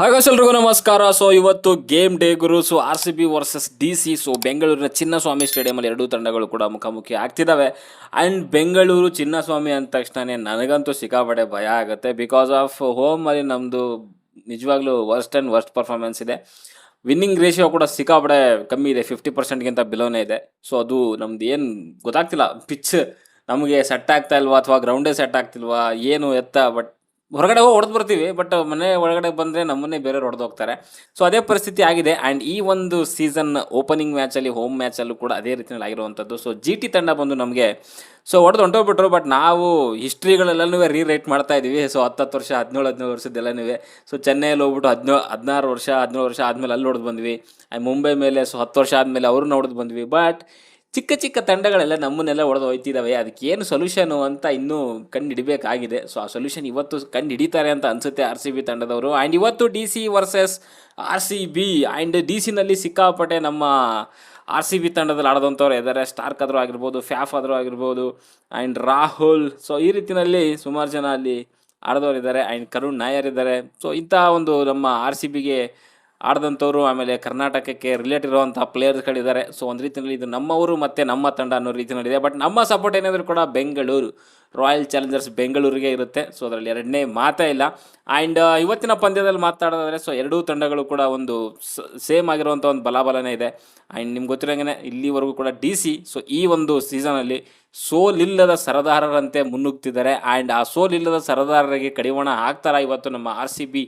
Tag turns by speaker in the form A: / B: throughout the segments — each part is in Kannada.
A: ಹಾಗಾಸ್ ಎಲ್ರಿಗೂ ನಮಸ್ಕಾರ. ಸೊ ಇವತ್ತು ಗೇಮ್ ಡೇ ಗುರು so R C B versus D C so ಬೆಂಗಳೂರಿನ ಚಿನ್ನಸ್ವಾಮಿ ಸ್ಟೇಡಿಯಮಲ್ಲಿ ಎರಡೂ ತಂಡಗಳು ಕೂಡ ಮುಖಾಮುಖಿ ಆಗ್ತಿದ್ದಾವೆ. ಆ್ಯಂಡ್ ಬೆಂಗಳೂರು ಚಿನ್ನಸ್ವಾಮಿ ಅಂದ ತಕ್ಷಣ ನನಗಂತೂ ಸಿಕ್ಕಾಪಟ್ಟೆ ಭಯ ಆಗುತ್ತೆ. ಬಿಕಾಸ್ ಆಫ್ ಹೋಮಲ್ಲಿ ನಮ್ಮದು ನಿಜವಾಗ್ಲೂ ವರ್ಸ್ಟ್ ಆ್ಯಂಡ್ ವರ್ಸ್ಟ್ ಪರ್ಫಾರ್ಮೆನ್ಸ್ ಇದೆ. ವಿನ್ನಿಂಗ್ ರೇಷಿಯೋ ಕೂಡ ಸಿಕ್ಕಾಪಡೆ ಕಮ್ಮಿ ಇದೆ. ಫಿಫ್ಟಿ ಪರ್ಸೆಂಟ್ಗಿಂತ ಬಿಲೋನೇ ಇದೆ. ಸೊ ಅದು ನಮ್ದು ಏನು ಗೊತ್ತಾಗ್ತಿಲ್ಲ. ಪಿಚ್ ನಮಗೆ ಸೆಟ್ ಆಗ್ತಾ ಇಲ್ವಾ ಅಥವಾ ಗ್ರೌಂಡೇ ಸೆಟ್ ಆಗ್ತಿಲ್ವಾ, ಏನು ಎತ್ತ ಬಟ್ ಹೊರಗಡೆ ಹೋಗಿ ಹೊಡೆದು ಬರ್ತೀವಿ ಬಟ್ ಮನೆ ಒಳಗಡೆ ಬಂದರೆ ನಮ್ಮನ್ನೇ ಬೇರೆಯವ್ರು ಹೊಡೆದು ಹೋಗ್ತಾರೆ. ಸೊ ಅದೇ ಪರಿಸ್ಥಿತಿ ಆಗಿದೆ ಆ್ಯಂಡ್ ಈ ಒಂದು ಸೀಸನ್ ಓಪನಿಂಗ್ ಮ್ಯಾಚಲ್ಲಿ ಹೋಮ್ ಮ್ಯಾಚಲ್ಲೂ ಕೂಡ ಅದೇ ರೀತಿಯಲ್ಲಿ ಆಗಿರುವಂಥದ್ದು. ಸೊ ಜಿ ಟಿ ತಂಡ ಬಂದು ನಮಗೆ ಸೊ ಹೊಡೆದು ಹೊಂಟೋಗ್ಬಿಟ್ರು ಬಟ್ ನಾವು ಹಿಸ್ಟ್ರಿಗಳೆಲ್ಲನೂ ರೀರೈಟ್ ಮಾಡ್ತಾ ಇದ್ದೀವಿ. ಸೊ ಹತ್ತತ್ತು ವರ್ಷ, ಹದಿನೇಳು ಹದಿನೇಳು ವರ್ಷದ್ದೆಲ್ಲನೂ ಸೊ ಚೆನ್ನೈಯಲ್ಲಿ ಹೋಗ್ಬಿಟ್ಟು ಹದಿನೇಳು ಹದಿನಾರು ವರ್ಷ, ಹದಿನೇಳು ವರ್ಷ ಆದಮೇಲೆ ಅಲ್ಲಿ ಹೊಡೆದು ಬಂದ್ವಿ. ಆ್ಯಂಡ್ ಮುಂಬೈ ಮೇಲೆ ಸೊ ಹತ್ತು ವರ್ಷ ಆದಮೇಲೆ ಅವ್ರನ್ನ ಹೊಡೆದು ಬಂದ್ವಿ. ಬಟ್ ಚಿಕ್ಕ ಚಿಕ್ಕ ತಂಡಗಳೆಲ್ಲ ನಮ್ಮನ್ನೆಲ್ಲ ಹೊಡೆದು ಹೋಯ್ತಿದ್ದಾವೆ ಅದಕ್ಕೆ ಏನು ಸೊಲ್ಯೂಷನು ಅಂತ ಇನ್ನೂ ಕಂಡು ಹಿಡಿಬೇಕಾಗಿದೆ ಸೊ ಆ ಸೊಲ್ಯೂಷನ್ ಇವತ್ತು ಕಂಡು ಹಿಡಿತಾರೆ ಅಂತ ಅನಿಸುತ್ತೆ ಆರ್ ಸಿ ಬಿ ತಂಡದವರು. ಆ್ಯಂಡ್ ಇವತ್ತು D C versus R C B and D ಸಿನಲ್ಲಿ ಸಿಕ್ಕಾಪಟ್ಟೆ ನಮ್ಮ ಆರ್ ಸಿ ಬಿ ತಂಡದಲ್ಲಿ ಆಡೋದಂಥವ್ರು ಇದ್ದಾರೆ. ಸ್ಟಾರ್ಕ್ ಆದರೂ ಆಗಿರ್ಬೋದು ಫ್ಯಾಫ್ ಆದರೂ ಆಗಿರ್ಬೋದು ಆ್ಯಂಡ್ ರಾಹುಲ್ ಸೊ ಈ ರೀತಿಯಲ್ಲಿ ಸುಮಾರು ಜನ ಅಲ್ಲಿ ಆಡದವರಿದ್ದಾರೆ. ಆ್ಯಂಡ್ ಕರುಣ್ ನಾಯರ್ ಇದ್ದಾರೆ. ಸೊ ಇಂಥ ಒಂದು ನಮ್ಮ ಆರ್ ಸಿ ಬಿಗೆ ಆಡಿದಂಥವ್ರು, ಆಮೇಲೆ ಕರ್ನಾಟಕಕ್ಕೆ ರಿಲೇಟ್ ಇರುವಂಥ ಪ್ಲೇಯರ್ಸ್ಗಳಿದ್ದಾರೆ ಸೊ ಒಂದು ರೀತಿಯಲ್ಲಿ ಇದು ನಮ್ಮವರು ಮತ್ತು ನಮ್ಮ ತಂಡ ಅನ್ನೋ ರೀತಿಯಲ್ಲಿದೆ. ಬಟ್ ನಮ್ಮ ಸಪೋರ್ಟ್ ಏನಾದರೂ ಕೂಡ ಬೆಂಗಳೂರು ರಾಯಲ್ ಚಾಲೆಂಜರ್ಸ್ ಬೆಂಗಳೂರಿಗೆ ಇರುತ್ತೆ. ಸೊ ಅದರಲ್ಲಿ ಎರಡನೇ ಮಾತೇ ಇಲ್ಲ. ಆ್ಯಂಡ್ ಇವತ್ತಿನ ಪಂದ್ಯದಲ್ಲಿ ಮಾತಾಡೋದಾದರೆ ಸೊ ಎರಡೂ ತಂಡಗಳು ಕೂಡ ಒಂದು ಸೇಮ್ ಆಗಿರುವಂಥ ಒಂದು ಬಲಾಬಲನೇ ಇದೆ. ಆ್ಯಂಡ್ ನಿಮ್ಗೆ ಗೊತ್ತಿರೋಂಗೆ ಇಲ್ಲಿವರೆಗೂ ಕೂಡ ಡಿ ಸಿ ಸೊ ಈ ಒಂದು ಸೀಸನಲ್ಲಿ ಸೋಲಿಲ್ಲದ ಸರದಾರರಂತೆ ಮುನ್ನುಗ್ತಿದ್ದಾರೆ. ಆ್ಯಂಡ್ ಆ ಸೋಲಿಲ್ಲದ ಸರದಾರರಿಗೆ ಕಡಿವಾಣ ಹಾಕ್ತಾರ ಇವತ್ತು ನಮ್ಮ ಆರ್ ಸಿ ಬಿ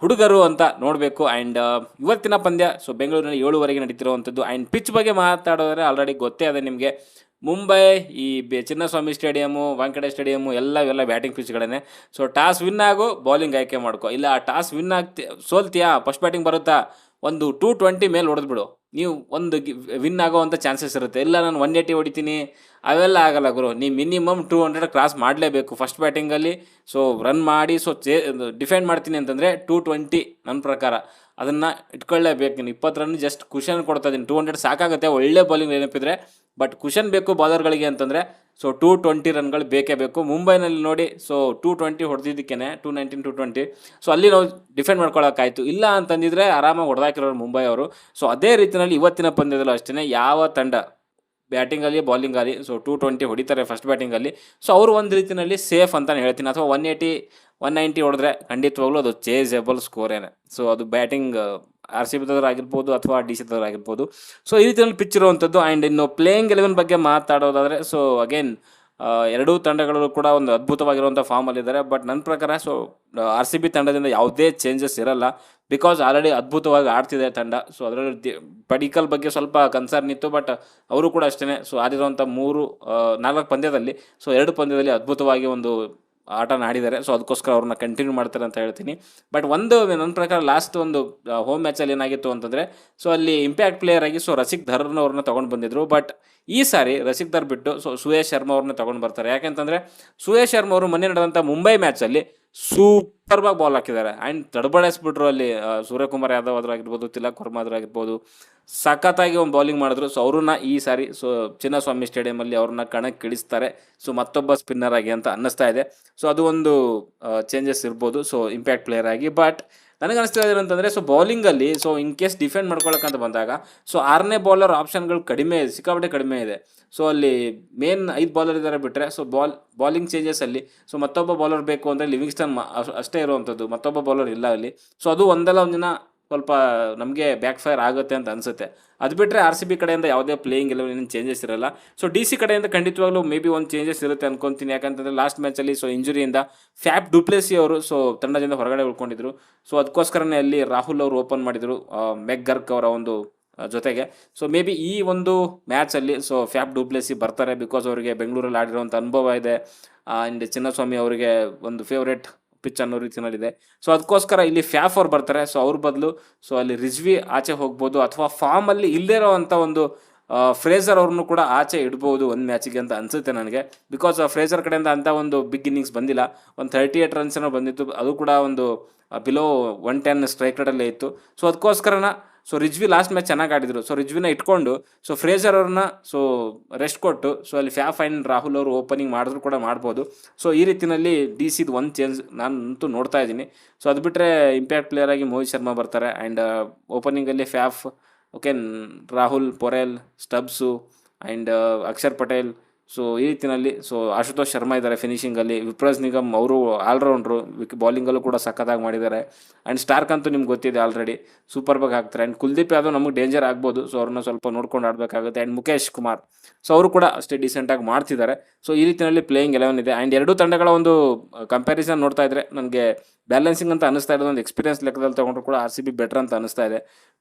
A: ಹುಡುಗರು ಅಂತ ನೋಡಬೇಕು. ಆ್ಯಂಡ್ ಇವತ್ತಿನ ಪಂದ್ಯ ಸೊ ಬೆಂಗಳೂರಿನಲ್ಲಿ ಏಳುವರೆಗೆ ನಡೀತಿರುವಂಥದ್ದು. ಆ್ಯಂಡ್ ಪಿಚ್ ಬಗ್ಗೆ ಮಾತಾಡೋದ್ರೆ ಆಲ್ರೆಡಿ ಗೊತ್ತೇ ಅದೇ ನಿಮಗೆ. ಮುಂಬೈ, ಈ ಬೆ, ಚಿನ್ನಸ್ವಾಮಿ ಸ್ಟೇಡಿಯಮು ವಾಂಕಡೆ ಸ್ಟೇಡಿಯಮು, ಎಲ್ಲ, ಇವೆಲ್ಲ ಬ್ಯಾಟಿಂಗ್ ಪಿಚ್ಗಳೇ ಸೊ ಟಾಸ್ ವಿನ್ ಆಗು ಬೌಲಿಂಗ್ ಆಯ್ಕೆ ಮಾಡ್ಕೊ. ಇಲ್ಲ, ಆ ಟಾಸ್ ವಿನ್ ಆಗ್ತಿ, ಸೋಲ್ತೀಯಾ? ಫಸ್ಟ್ ಬ್ಯಾಟಿಂಗ್ ಬರುತ್ತಾ? ಒಂದು ಟೂ ಟ್ವೆಂಟಿ ಮೇಲೆ ಹೊಡೆದ್ಬಿಡು ನೀವು ಒಂದು ವಿನ್ ಆಗೋವಂಥ ಚಾನ್ಸಸ್ ಇರುತ್ತೆ. ಇಲ್ಲ, ನಾನು ಒನ್ ಏಯ್ಟಿ ಹೊಡಿತೀನಿ. ಅವೆಲ್ಲ ಆಗಲ್ಲ ಗುರು. ನೀವು ಮಿನಿಮಮ್ ಟೂ ಹಂಡ್ರೆಡ್ ಕ್ರಾಸ್ ಮಾಡಲೇಬೇಕು ಫಸ್ಟ್ ಬ್ಯಾಟಿಂಗಲ್ಲಿ ಸೊ ರನ್ ಮಾಡಿ ಸೊ ಚೇ ಡಿಫೆಂಡ್ ಮಾಡ್ತೀನಿ ಅಂತಂದರೆ ಟೂ ಟ್ವೆಂಟಿ ನನ್ನ ಪ್ರಕಾರ. ಅದನ್ನು ಇಟ್ಕೊಳ್ಳೇಬೇಕು. ನೀನು ಇಪ್ಪತ್ತು ರನ್ ಜಸ್ಟ್ ಕುಷನ್ ಕೊಡ್ತಾ ಇದ್ದೀನಿ ಟೂ ಹಂಡ್ರೆಡ್ ಸಾಕಾಗುತ್ತೆ. ಒಳ್ಳೆ ಬೌಲಿಂಗ್ ನೆನಪಿದ್ರೆ ಬಟ್ ಕುಷನ್ ಬೇಕು ಬಾಲರ್ಗಳಿಗೆ ಅಂತಂದರೆ ಸೊ ಟೂ ಟ್ವೆಂಟಿ ರನ್ಗಳು ಬೇಕೇ ಬೇಕು. ಮುಂಬೈನಲ್ಲಿ ನೋಡಿ so two twenty ಹೊಡೆದಿದ್ದಕ್ಕೇ two nineteen to twenty so ಅಲ್ಲಿ ನಾವು ಡಿಫೆಂಡ್ ಮಾಡ್ಕೊಳ್ಳೋಕ್ಕಾಯ್ತು ಇಲ್ಲ ಅಂತಂದಿದ್ರೆ ಆರಾಮಾಗಿ ಹೊಡೆದಾಕಿರೋರು ಮುಂಬೈ ಅವರು. ಸೊ ಅದೇ ರೀತಿಯಲ್ಲಿ ಇವತ್ತಿನ ಪಂದ್ಯದಲ್ಲೂ ಅಷ್ಟೇ ಯಾವ ತಂಡ? ಬ್ಯಾಟಿಂಗಲ್ಲಿ ಬೌಲಿಂಗಲ್ಲಿ ಸೊ ಟೂ ಟ್ವೆಂಟಿ ಹೊಡಿತಾರೆ ಫಸ್ಟ್ ಬ್ಯಾಟಿಂಗಲ್ಲಿ ಸೊ ಅವರು ಒಂದು ರೀತಿಯಲ್ಲಿ ಸೇಫ್ ಅಂತಲೇ ಹೇಳ್ತೀನಿ. ಅಥವಾ ಒನ್ ಏಯ್ಟಿ ಒನ್ ನೈಂಟಿ ಹೊಡೆದ್ರೆ ಖಂಡಿತವಾಗ್ಲೂ ಅದು ಚೇಸೇಬಲ್ ಸ್ಕೋರೇನೆ ಸೊ ಅದು ಬ್ಯಾಟಿಂಗ್ ಆರ್ ಸಿ ಬಿದವ್ರು ಆಗಿರ್ಬೋದು ಅಥವಾ ಡಿ ಸಿ ಆಗಿರ್ಬೋದು ಸೊ ಈ ರೀತಿಯಲ್ಲಿ ಪಿಚ್ ಇರುವಂಥದ್ದು ಆ್ಯಂಡ್ ಇನ್ನು ಪ್ಲೇಯಿಂಗ್ ಎಲೆವೆನ್ ಬಗ್ಗೆ ಮಾತಾಡೋದಾದರೆ ಸೊ ಅಗೇನ್ ಎರಡೂ ತಂಡಗಳು ಕೂಡ ಒಂದು ಅದ್ಭುತವಾಗಿರುವಂಥ ಫಾರ್ಮಲ್ಲಿದ್ದಾರೆ ಬಟ್ ನನ್ನ ಪ್ರಕಾರ ಸೊ ಆರ್ ಸಿ ಬಿ ತಂಡದಿಂದ ಯಾವುದೇ ಚೇಂಜಸ್ ಇರಲ್ಲ. ಬಿಕಾಸ್ ಆಲ್ರೆಡಿ ಅದ್ಭುತವಾಗಿ ಆಡ್ತಿದೆ ತಂಡ. ಸೊ ಅದರಲ್ಲಿ ಪಡಿಕಲ್ ಬಗ್ಗೆ ಸ್ವಲ್ಪ ಕನ್ಸರ್ನ್ ಇತ್ತು ಬಟ್ ಅವರು ಕೂಡ ಅಷ್ಟೇ ಸೊ ಆಡಿರುವಂಥ ಮೂರು ನಾಲ್ಕು ಪಂದ್ಯದಲ್ಲಿ ಸೊ ಎರಡು ಪಂದ್ಯದಲ್ಲಿ ಅದ್ಭುತವಾಗಿ ಒಂದು ಆಟನ ಆಡಿದ್ದಾರೆ ಸೊ ಅದಕ್ಕೋಸ್ಕರ ಅವ್ರನ್ನ ಕಂಟಿನ್ಯೂ ಮಾಡ್ತಾರೆ ಅಂತ ಹೇಳ್ತೀನಿ. ಬಟ್ ಒಂದು, ನನ್ನ ಪ್ರಕಾರ ಲಾಸ್ಟ್ ಒಂದು ಹೋಮ್ ಮ್ಯಾಚಲ್ಲಿ ಏನಾಗಿತ್ತು ಅಂತಂದರೆ ಸೊ ಅಲ್ಲಿ ಇಂಪ್ಯಾಕ್ಟ್ ಪ್ಲೇಯರ್ ಆಗಿ ಸೊ ರಸಿಕ್ ಧರ್ನ ಅವ್ರನ್ನ ತೊಗೊಂಡು ಬಂದಿದ್ರು. ಬಟ್ ಈ ಸಾರಿ ರಸಿಕ್ ಧರ್ ಬಿಟ್ಟು ಸೊ ಸುಯೇಶ್ ಶರ್ಮಾ ಅವ್ರನ್ನ ತೊಗೊಂಡು ಬರ್ತಾರೆ. ಯಾಕೆಂತಂದರೆ ಸುಯೇಶ್ ಶರ್ಮಾ ಅವರು ಮೊನ್ನೆ ನಡೆದಂಥ ಮುಂಬೈ ಮ್ಯಾಚಲ್ಲಿ ಸೂಪರ್ಬಾಗಿ ಬಾಲ್ ಹಾಕಿದ್ದಾರೆ ಆ್ಯಂಡ್ ತಡಬಡಿಸ್ಬಿಟ್ರು ಅಲ್ಲಿ ಸೂರ್ಯಕುಮಾರ್ ಯಾದವ್ ಅದ್ರಾಗಿರ್ಬೋದು, ತಿಲಕ್ ವರ್ಮಾ ಅದ್ರಾಗಿರ್ಬೋದು. ಸಖತ್ತಾಗಿ ಒಂದು ಬೌಲಿಂಗ್ ಮಾಡಿದ್ರು. ಸೊ ಅವ್ರನ್ನ ಈ ಸಾರಿ ಸೊ ಚಿನ್ನಸ್ವಾಮಿ ಸ್ಟೇಡಿಯಮಲ್ಲಿ ಅವ್ರನ್ನ ಕಣಕ್ಕೆ ಇಳಿಸ್ತಾರೆ ಸೊ ಮತ್ತೊಬ್ಬ ಸ್ಪಿನ್ನರ್ ಆಗಿ ಅಂತ ಅನ್ನಿಸ್ತಾ ಇದೆ. ಸೊ ಅದು ಒಂದು ಚೇಂಜಸ್ ಇರ್ಬೋದು. ಸೊ ಇಂಪ್ಯಾಕ್ಟ್ ಪ್ಲೇಯರ್ ಆಗಿ. ಬಟ್ ನನಗೆ ಅನಿಸ್ತಿರೋದು ಅಂತಂದರೆ ಸೊ ಬೌಲಿಂಗಲ್ಲಿ ಸೊ ಇನ್ ಕೇಸ್ ಡಿಫೆಂಡ್ ಮಾಡ್ಕೊಳಕ್ಕಂತ ಬಂದಾಗ ಸೊ ಆರನೇ ಬೌಲರ್ ಆಪ್ಷನ್ಗಳು ಕಡಿಮೆ ಇದೆ ಸಿಕ್ಕಾಪಟ್ಟೆ ಕಡಿಮೆ ಇದೆ. ಸೊ ಅಲ್ಲಿ ಮೇನ್ ಐದು ಬೌಲರ್ ಇದ್ದಾರೆ ಬಿಟ್ಟರೆ ಸೊ ಬಾಲ್ ಬೌಲಿಂಗ್ ಚೇಂಜಸಲ್ಲಿ ಸೊ ಮತ್ತೊಬ್ಬ ಬೌಲರ್ ಬೇಕು ಅಂದರೆ ಲಿವಿಂಗ್ಸ್ಟನ್ ಅಷ್ಟೇ ಇರುವಂಥದ್ದು, ಮತ್ತೊಬ್ಬ ಬೌಲರ್ ಇಲ್ಲ ಅಲ್ಲಿ. ಸೊ ಅದು ಒಂದಲ್ಲ ಒಂದಿನ ಸ್ವಲ್ಪ ನಮಗೆ ಬ್ಯಾಕ್ ಫೈರ್ ಆಗುತ್ತೆ ಅಂತ ಅನಿಸುತ್ತೆ. ಅದು ಬಿಟ್ಟರೆ ಆರ್ ಸಿ ಬಿ ಕಡೆಯಿಂದ ಯಾವುದೇ ಪ್ಲೇಯಿಂಗ್ ಇಲ್ಲ ಏನು ಚೇಂಜಸ್ ಇರಲ್ಲ. ಸೊ ಡಿ ಸಿ ಕಡೆಯಿಂದ ಖಂಡಿತವಾಗ್ಲೂ ಮೇ ಬಿ ಒಂದು ಚೇಂಜಸ್ ಇರುತ್ತೆ ಅನ್ಕೊಂತೀನಿ. ಯಾಕಂತಂದರೆ ಲಾಸ್ಟ್ ಮ್ಯಾಚಲ್ಲಿ ಸೊ ಇಂಜುರಿಯಿಂದ ಫ್ಯಾಪ್ ಡುಪ್ಲೆಸಿ ಅವರು ಸೊ ತಂಡದಿಂದ ಹೊರಗಡೆ ಉಳ್ಕೊಂಡಿದ್ರು. ಸೊ ಅದಕ್ಕೋಸ್ಕರನೇ ಅಲ್ಲಿ ರಾಹುಲ್ ಅವರು ಓಪನ್ ಮಾಡಿದರು ಮೆಗ್ ಗರ್ಕ್ ಅವರ ಒಂದು ಜೊತೆಗೆ. ಸೊ ಮೇ ಬಿ ಈ ಒಂದು ಮ್ಯಾಚಲ್ಲಿ ಸೊ ಫ್ಯಾಪ್ ಡುಪ್ಲೆಸಿ ಬರ್ತಾರೆ ಬಿಕಾಸ್ ಅವರಿಗೆ ಬೆಂಗಳೂರಲ್ಲಿ ಆಡಿರೋಂಥ ಅನುಭವ ಇದೆ. ಆ್ಯಂಡ್ ಚಿನ್ನಸ್ವಾಮಿ ಅವರಿಗೆ ಒಂದು ಫೇವ್ರೆಟ್ ಪಿಚ್ ಅನ್ನೋ ರೀತಿಯಲ್ಲಿದೆ ಸೊ ಅದಕ್ಕೋಸ್ಕರ ಇಲ್ಲಿ ಫ್ಯಾಫ್ ಅವ್ರು ಬರ್ತಾರೆ. ಸೊ ಅವ್ರ ಬದಲು ಸೊ ಅಲ್ಲಿ ರಿಜ್ವಿ ಆಚೆ ಹೋಗ್ಬೋದು ಅಥವಾ ಫಾರ್ಮಲ್ಲಿ ಇಲ್ಲದೇ ಇರೋವಂಥ ಒಂದು ಫ್ರೇಜರ್ ಅವ್ರನ್ನು ಕೂಡ ಆಚೆ ಇಡ್ಬೋದು ಒಂದು ಮ್ಯಾಚಿಗೆ ಅಂತ ಅನಿಸುತ್ತೆ ನನಗೆ. ಬಿಕಾಸ್ ಫ್ರೇಜರ್ ಕಡೆಯಿಂದ ಅಂಥ ಒಂದು ಬಿಗ್ ಇನ್ನಿಂಗ್ಸ್ ಬಂದಿಲ್ಲ. ಒಂದು ತರ್ಟಿ ಏಟ್ ರನ್ಸ್ ಏನೋ ಬಂದಿತ್ತು. ಅದು ಕೂಡ ಒಂದು ಬಿಲೋ ಒನ್ ಟೆನ್ ಸ್ಟ್ರೈಕ್ ರೇಟಲ್ಲೇ ಇತ್ತು. ಸೊ ಅದಕ್ಕೋಸ್ಕರನ ಸೊ ರಿಜ್ವಿ ಲಾಸ್ಟ್ ಮ್ಯಾಚ್ ಚೆನ್ನಾಗಿ ಆಡಿದ್ರು. ಸೊ ರಿಜ್ವಿನ ಇಟ್ಕೊಂಡು ಸೊ ಫ್ರೇಜರ್ ಅವ್ರನ್ನ ಸೊ ರೆಸ್ಟ್ ಕೊಟ್ಟು ಸೊ ಅಲ್ಲಿ ಫ್ಯಾಫ್ ಆ್ಯಂಡ್ ರಾಹುಲ್ ಅವರು ಓಪನಿಂಗ್ ಮಾಡಿದ್ರು ಕೂಡ ಮಾಡ್ಬೋದು. ಸೊ ಈ ರೀತಿಯಲ್ಲಿ ಡಿ ಸಿದು ಒಂದು ಚೇಂಜ್ ನಾನು ಅಂತೂ ನೋಡ್ತಾ ಇದ್ದೀನಿ. ಸೊ ಅದು ಬಿಟ್ಟರೆ ಇಂಪ್ಯಾಕ್ಟ್ ಪ್ಲೇಯರ್ ಆಗಿ ಮೋಹಿತ್ ಶರ್ಮಾ ಬರ್ತಾರೆ. And ಓಪನಿಂಗಲ್ಲಿ Faf okay Rahul Porel Stubbs and Akshar Patel so ಈ ರೀತಿಯಲ್ಲಿ ಸೊ ಆಶುತೋಷ್ ಶರ್ಮಾ ಇದ್ದಾರೆ ಫಿನಿಷಿಂಗಲ್ಲಿ ವಿಪ್ರಾಜ್ ನಿಗಮ್ ಅವರು ಆಲ್ರೌಂಡ್ರು ವಿಕ್ ಬಾಲಿಂಗಲ್ಲೂ ಕೂಡ ಸಖತ್ತಾಗಿ ಮಾಡಿದ್ದಾರೆ. ಆ್ಯಂಡ್ ಸ್ಟಾರ್ಕ್ ಅಂತೂ ನಿಮ್ಗೆ ಗೊತ್ತಿದೆ ಆಲ್ರೆಡಿ ಸೂಪರ್ ಬಾಗ್ ಹಾಕ್ತಾರೆ. ಆ್ಯಂಡ್ ಕುಲ್ದೀಪ್ ಯಾದವ್ ನಮಗೆ ಡೇಂಜರ್ ಆಗ್ಬೋದು. ಸೊ ಅವ್ರನ್ನ ಸ್ವಲ್ಪ ನೋಡ್ಕೊಂಡು ಆಡಬೇಕಾಗುತ್ತೆ. ಆ್ಯಂಡ್ ಮುಖೇಶ್ ಕುಮಾರ್ ಸೊ ಅವರು ಕೂಡ ಅಷ್ಟೇ ಡಿಸೆಂಟಾಗಿ ಮಾಡ್ತಿದ್ದಾರೆ. ಸೊ ಈ ರೀತಿಯಲ್ಲಿ ಪ್ಲೇಯಿಂಗ್ ಎಲೆವನ್ ಇದೆ. ಆ್ಯಂಡ್ ಎರಡೂ ತಂಡಗಳ ಒಂದು ಕಂಪ್ಯಾರಿಸನ್ ನೋಡ್ತಾ ಇದ್ರೆ, ನನಗೆ ಬ್ಯಾಲೆನ್ಸಿಂಗ್ ಅಂತ ಅನಿಸ್ತಾ ಇರೋದು, ಒಂದು ಎಕ್ಸ್ಪೀರಿಯನ್ಸ್ ಲೆಕ್ಕದಲ್ಲಿ ತೊಗೊಂಡ್ರು ಕೂಡ ಆರ್ ಸಿ ಬಿ ಬೆಟರ್ ಅಂತ ಅನಿಸ್ತಾ ಇದೆ.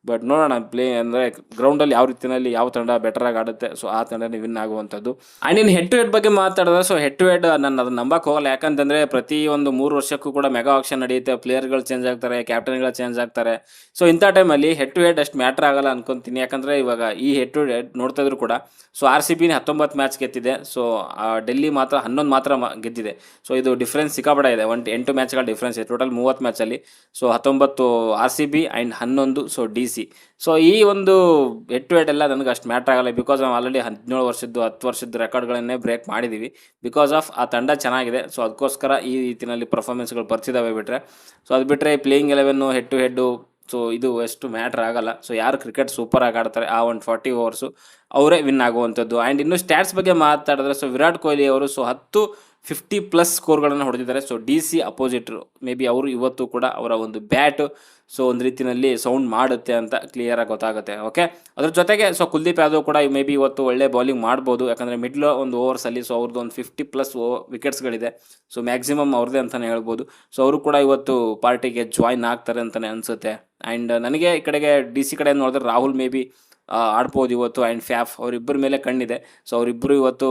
A: ಬಟ್ ನೋಡೋಣ ಪ್ಲೇ ಅಂದರೆ ಗ್ರೌಂಡಲ್ಲಿ ಯಾವ ರೀತಿಯಲ್ಲಿ ಯಾವ ತಂಡ ಬೆಟರಾಗಿ ಆಡುತ್ತೆ. ಸೊ ಆ ತಂಡನೇ ವಿನ್ ಆಗುವಂಥದ್ದು. ಆ್ಯಂಡ್ ಇನ್ನು ಹೆಡ್ ಟು ಹೆಡ್ ಬಗ್ಗೆ ಮಾತಾಡಿದ್ರೆ ಸೊ ಹೆಡ್ ಟು ಹೆಡ್ ನಾನು ಅದನ್ನು ನಂಬಕ್ಕೆ ಹೋಗಲ್ಲ. ಯಾಕಂತಂದರೆ ಪ್ರತಿ ಒಂದು ಮೂರು ವರ್ಷಕ್ಕೂ ಕೂಡ ಮೆಗಾ ಆಕ್ಷನ್ ನಡೆಯುತ್ತೆ. ಪ್ಲೇಯರ್ಗಳು ಚೇಂಜ್ ಆಗ್ತಾರೆ ಕ್ಯಾಪ್ಟನ್ಗಳು ಚೇಂಜ್ ಆಗ್ತಾರೆ. ಸೊ ಇಂಥ ಟೈಮಲ್ಲಿ ಹೆಡ್ ಟು ಹೆಡ್ ಅಷ್ಟು ಮ್ಯಾಟ್ರ್ ಆಗಲ್ಲ ಅನ್ಕೊಂತೀನಿ. ಯಾಕಂದರೆ ಇವಾಗ ಈ ಹೆಡ್ ಟು ಹೆಡ್ ನೋಡ್ತಾ ಇದ್ರು ಕೂಡ ಸೊ ಆರ್ ಸಿ ಬಿನ ಹತ್ತೊಂಬತ್ತು ಮ್ಯಾಚ್ ಗೆದ್ದಿದೆ. ಸೊ ಡೆಲ್ಲಿ ಮಾತ್ರ ಹನ್ನೊಂದು ಮಾತ್ರ ಗೆದ್ದಿದೆ. ಸೊ ಇದು ಡಿಫ್ರೆನ್ಸ್ ಸಿಕ್ಕಾಬಡ ಇದೆ. ಒಂದು ಎಂಟು ಮ್ಯಾಚ್ಗಳ ಡಿಫ್ರೆನ್ಸ್ ಇದೆ ಟೋಟಲ್ ಮೂವತ್ತು ಮ್ಯಾಚಲ್ಲಿ ಸೊ ಹತ್ತೊಂಬತ್ತು ಆರ್ ಸಿ ಬಿ ಆ್ಯಂಡ್ ಹನ್ನೊಂದು ಸೊ ಡಿ ಸಿ ಸೊ ಈ ಒಂದು ಹೆಡ್ ಟು ಹೆಡ್ ಎಲ್ಲ ನನಗೆ ಅಷ್ಟು ಮ್ಯಾಟ್ರ್ ಆಗಲ್ಲ ಬಿಕಾಸ್ ನಾವು ಆಲ್ರೆಡಿ ಹದಿನೇಳು ವರ್ಷದ್ದು, ಹತ್ತು ವರ್ಷದ್ದು ರೆಕಾರ್ಡ್ಗಳನ್ನೇ ಬ್ರೇಕ್ ಮಾಡಿದ್ದೀವಿ ಬಿಕಾಸ್ ಆಫ್ ಆ ತಂಡ ಚೆನ್ನಾಗಿದೆ. ಸೊ ಅದಕ್ಕೋಸ್ಕರ ಈ ರೀತಿಯಲ್ಲಿ ಪರ್ಫಾರ್ಮೆನ್ಸ್ಗಳು ಬರ್ತಿದ್ದಾವೆ ಬಿಟ್ಟರೆ ಸೊ ಅದು ಬಿಟ್ಟರೆ playing eleven head to head so ಇದು ಎಷ್ಟು ಮ್ಯಾಟ್ರ್ ಆಗಲ್ಲ. ಸೊ ಯಾರು ಕ್ರಿಕೆಟ್ ಸೂಪರ್ ಆಗಿ ಆಡ್ತಾರೆ ಆ ಒಂದು ಫಾರ್ಟಿ ಓವರ್ಸು ಅವರೇ ವಿನ್ ಆಗುವಂಥದ್ದು. ಆ್ಯಂಡ್ ಇನ್ನು ಸ್ಟ್ಯಾಟ್ಸ್ ಬಗ್ಗೆ ಮಾತಾಡಿದ್ರೆ ಸೊ ವಿರಾಟ್ ಕೊಹ್ಲಿ ಅವರು ಸೊ ಹತ್ತು ಫಿಫ್ಟಿ ಪ್ಲಸ್ ಸ್ಕೋರ್ಗಳನ್ನು ಹೊಡೆದಿದ್ದಾರೆ. ಸೊ ಡಿ ಸಿ ಅಪೋಸಿಟ್ರು ಮೇ ಬಿ ಅವರು ಇವತ್ತು ಕೂಡ ಅವರ ಒಂದು ಬ್ಯಾಟ್ ಸೊ ಒಂದು ರೀತಿಯಲ್ಲಿ ಸೌಂಡ್ ಮಾಡುತ್ತೆ ಅಂತ ಕ್ಲಿಯರಾಗಿ ಗೊತ್ತಾಗುತ್ತೆ. ಓಕೆ ಅದ್ರ ಜೊತೆಗೆ ಸೊ ಕುಲ್ದೀಪ್ ಯಾದವ್ ಕೂಡ ಮೇ ಬಿ ಇವತ್ತು ಒಳ್ಳೆ ಬೌಲಿಂಗ್ ಮಾಡ್ಬೋದು. ಯಾಕಂದರೆ ಮಿಡ್ಲ್ ಒಂದು ಓವರ್ಸಲ್ಲಿ ಸೊ ಅವ್ರದ್ದು ಒಂದು ಫಿಫ್ಟಿ ಪ್ಲಸ್ ಓ ವಿಕೆಟ್ಸ್ಗಳಿದೆ ಸೊ ಮ್ಯಾಕ್ಸಿಮಮ್ ಅವ್ರದ್ದೇ ಅಂತಲೇ ಹೇಳ್ಬೋದು. ಸೊ ಅವರು ಕೂಡ ಇವತ್ತು ಪಾರ್ಟಿಗೆ ಜಾಯ್ನ್ ಆಗ್ತಾರೆ ಅಂತಲೇ ಅನಿಸುತ್ತೆ. ಆ್ಯಂಡ್ ನನಗೆ ಈ ಕಡೆಗೆ ಡಿ ಸಿ ಕಡೆ ನೋಡಿದ್ರೆ ರಾಹುಲ್ ಮೇ ಬಿ ಆಡ್ಬೋದು ಇವತ್ತು. ಆ್ಯಂಡ್ ಫ್ಯಾಫ್ ಅವರಿಬ್ಬರ ಮೇಲೆ ಕಣ್ಣಿದೆ. ಸೊ ಅವರಿಬ್ಬರು ಇವತ್ತು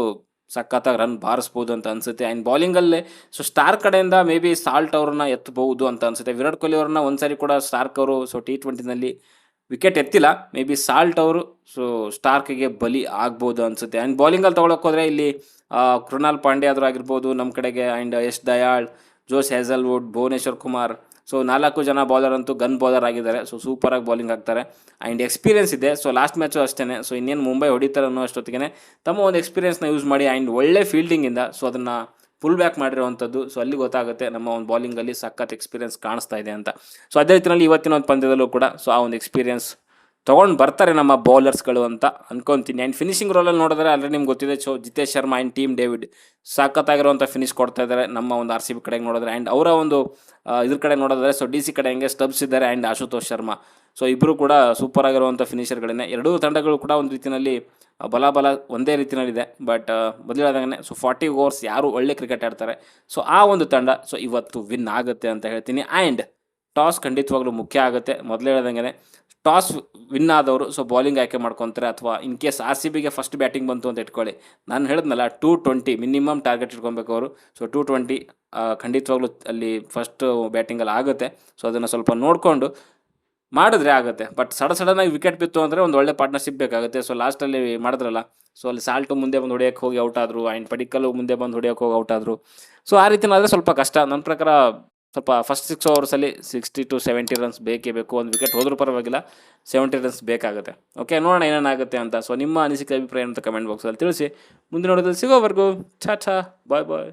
A: ಸಖತ್ತಾಗಿ ರನ್ ಬಾರಿಸ್ಬೋದು ಅಂತ ಅನಿಸುತ್ತೆ. ಆ್ಯಂಡ್ ಬೌಲಿಂಗಲ್ಲೇ ಸೊ ಸ್ಟಾರ್ ಕಡೆಯಿಂದ ಮೇ ಬಿ ಸಾಲ್ಟ್ ಅವ್ರನ್ನ ಎತ್ತಬಹುದು ಅಂತ ಅನಿಸುತ್ತೆ. ವಿರಾಟ್ ಕೊಹ್ಲಿ ಅವ್ರನ್ನ ಒಂದ್ಸರಿ ಕೂಡ ಸ್ಟಾರ್ಕ್ ಅವರು ಸೊ ಟಿ ಟ್ವೆಂಟಿನಲ್ಲಿ ವಿಕೆಟ್ ಎತ್ತಿಲ್ಲ. ಮೇ ಬಿ ಸಾಲ್ಟ್ ಅವರು ಸೊ ಸ್ಟಾರ್ಕ್ಗೆ ಬಲಿ ಆಗ್ಬೋದು ಅನಿಸುತ್ತೆ. ಆ್ಯಂಡ್ ಬೌಲಿಂಗಲ್ಲಿ ತೊಗೊಳಕ್ಕೆ ಹೋದರೆ ಇಲ್ಲಿ ಕೃಣಾಲ್ ಪಾಂಡೆ ಆದರೂ ಆಗಿರ್ಬೋದು ನಮ್ಮ ಕಡೆಗೆ and Yash Dayal Josh Hazlewood Bhuvneshwar Kumar so ನಾಲ್ಕು ಜನ ಬೌಲರ್ ಅಂತೂ ಗನ್ ಬೌಲರ್ ಆಗಿದ್ದಾರೆ. ಸೊ ಸೂಪರಾಗಿ ಬೌಲಿಂಗ್ ಆಗ್ತಾರೆ. ಆ್ಯಂಡ್ ಎಕ್ಸ್ಪೀರಿಯನ್ಸ್ ಇದೆ. ಸೊ ಲಾಸ್ಟ್ ಮ್ಯಾಚು ಅಷ್ಟೇ ಸೊ ಇನ್ನೇನು ಮುಂಬೈ ಹೊಡಿತಾರೆ ಅನ್ನೋ ಅಷ್ಟೊತ್ತಿಗೆ ತಮ್ಮ ಒಂದು ಎಕ್ಸ್ಪೀರಿಯನ್ಸ್ನ ಯೂಸ್ ಮಾಡಿ ಆ್ಯಂಡ್ ಒಳ್ಳೆ ಫೀಲ್ಡಿಂಗಿಂದ ಸೊ ಅದನ್ನು ಫುಲ್ ಬ್ಯಾಕ್ ಮಾಡಿರುವಂಥದ್ದು ಸೊ ಅಲ್ಲಿ ಗೊತ್ತಾಗುತ್ತೆ ನಮ್ಮ ಒಂದು ಬೌಲಿಂಗಲ್ಲಿ ಸಖತ್ ಎಕ್ಸ್ಪೀರಿಯನ್ಸ್ ಕಾಣಿಸ್ತಾ ಇದೆ ಅಂತ. ಸೊ ಅದೇ ರೀತಿಯಲ್ಲಿ ಇವತ್ತಿನ ಒಂದು ಪಂದ್ಯದಲ್ಲೂ ಕೂಡ ಸೊ ಆ ಒಂದು ಎಕ್ಸ್ಪೀರಿಯನ್ಸ್ ತೊಗೊಂಡು ಬರ್ತಾರೆ ನಮ್ಮ ಬೌಲರ್ಸ್ಗಳು ಅಂತ ಅನ್ಕೊತೀನಿ. ಆ್ಯಂಡ್ ಫಿನಿಶಿಂಗ್ ರೋಲಲ್ಲಿ ನೋಡಿದ್ರೆ ಆಲ್ರೆಡಿ ನಿಮ್ಗೆ ಗೊತ್ತಿದೆ so Jitesh Sharma and Tim David ಸಾಕತ್ತಾಗಿರುವಂಥ finish ಕೊಡ್ತಾ ಇದ್ದಾರೆ ನಮ್ಮ ಒಂದು ಆರ್ ಸಿ ಬಿ ಕಡೆಗೆ ನೋಡಿದ್ರೆ. ಆ್ಯಂಡ್ ಅವರ ಒಂದು ಇದ್ರ ಕಡೆ ನೋಡಿದ್ರೆ ಸೊ ಡಿ ಸಿ ಕಡೆ ಹೆಂಗೆ ಸ್ಟಬ್ಸ್ ಇದ್ದಾರೆ ಆ್ಯಂಡ್ ಆಶುತೋಷ್ ಶರ್ಮಾ. ಸೊ ಇಬ್ಬರು ಕೂಡ ಸೂಪರ್ ಆಗಿರುವಂಥ ಫಿನಿಷರ್ಗಳನ್ನೇ ಎರಡೂ ತಂಡಗಳು ಕೂಡ ಒಂದು ರೀತಿಯಲ್ಲಿ ಬಲ ಬಲ ಒಂದೇ ರೀತಿಯಲ್ಲಿದೆ. ಬಟ್ ಬದಲಾದಂಗೆ ಸೊ ಫಾರ್ಟಿ ಓವರ್ಸ್ ಯಾರು ಒಳ್ಳೆ ಕ್ರಿಕೆಟ್ ಆಡ್ತಾರೆ. ಸೊ ಆ ಒಂದು ತಂಡ ಸೊ ಇವತ್ತು ವಿನ್ ಆಗುತ್ತೆ ಅಂತ ಹೇಳ್ತೀನಿ. ಆ್ಯಂಡ್ ಟಾಸ್ ಖಂಡಿತವಾಗ್ಲೂ ಮುಖ್ಯ ಆಗುತ್ತೆ. ಮೊದಲೇ ಹೇಳ್ದಂಗೆ ಟಾಸ್ ವಿನ್ ಆದವರು ಸೊ ಬೌಲಿಂಗ್ ಆಯ್ಕೆ ಮಾಡ್ಕೊತಾರೆ ಅಥವಾ ಇನ್ ಕೇಸ್ ಆರ್ ಸಿ ಬಿಗೆ ಫಸ್ಟ್ ಬ್ಯಾಟಿಂಗ್ ಬಂತು ಅಂತ ಇಟ್ಕೊಳ್ಳಿ. ನಾನು ಹೇಳಿದ್ನಲ್ಲ ಟೂ ಟ್ವೆಂಟಿ ಮಿನಿಮಮ್ ಟಾರ್ಗೆಟ್ ಇಟ್ಕೊಬೇಕು ಅವರು. ಸೊ ಟೂ ಟ್ವೆಂಟಿ ಖಂಡಿತವಾಗ್ಲೂ ಅಲ್ಲಿ ಫಸ್ಟ್ ಬ್ಯಾಟಿಂಗಲ್ಲಿ ಆಗುತ್ತೆ. ಸೊ ಅದನ್ನು ಸ್ವಲ್ಪ ನೋಡಿಕೊಂಡು ಮಾಡಿದ್ರೆ ಆಗುತ್ತೆ. ಬಟ್ ಸಡ ಸಡನ್ನಾಗಿ ವಿಕೆಟ್ ಬಿತ್ತು ಅಂದರೆ ಒಂದು ಒಳ್ಳೆ ಪಾರ್ಟ್ನರ್ಶಿಪ್ ಬೇಕಾಗುತ್ತೆ. ಸೊ ಲಾಸ್ಟಲ್ಲಿ ಮಾಡಿದ್ರಲ್ಲ ಸೊ ಅಲ್ಲಿ ಸಾಲ್ಟು ಮುಂದೆ ಬಂದು ಹೊಡಿಯೋಕ್ಕೆ ಹೋಗಿ ಔಟ್ ಆದರು. ಆ್ಯಂಡ್ ಪಡಿಕಲ್ಲು ಮುಂದೆ ಬಂದು ಹೊಡೆಯೋಕೆ ಹೋಗಿ ಔಟ್ ಆದರು. ಸೊ ಆ ರೀತಿನಾದರೆ ಸ್ವಲ್ಪ ಕಷ್ಟ. ನನ್ನ ಪ್ರಕಾರ ಸ್ವಲ್ಪ ಫಸ್ಟ್ ಸಿಕ್ಸ್ ಓವರ್ಸಲ್ಲಿ ಸಿಕ್ಸ್ಟಿ ಟು ಸೆವೆಂಟಿ ರನ್ಸ್ ಬೇಕೇ ಬೇಕು, ಒಂದು ವಿಕೆಟ್ ಹೋದರೂ ಪರವಾಗಿಲ್ಲ ಸೆವೆಂಟಿ ರನ್ಸ್ ಬೇಕಾಗುತ್ತೆ. ಓಕೆ ನೋಡೋಣ ಏನೇನಾಗುತ್ತೆ ಅಂತ. ಸೊ ನಿಮ್ಮ ಅನಿಸಿಕೆ ಅಭಿಪ್ರಾಯ ಅಂತ ಕಮೆಂಟ್ ಬಾಕ್ಸಲ್ಲಿ ತಿಳಿಸಿ. ಮುಂದಿನ ನೋಡೋದಲ್ಲಿ ಸಿಗೋವರೆಗೂ ಛಾ ಛಾ ಬಾಯ್ ಬಾಯ್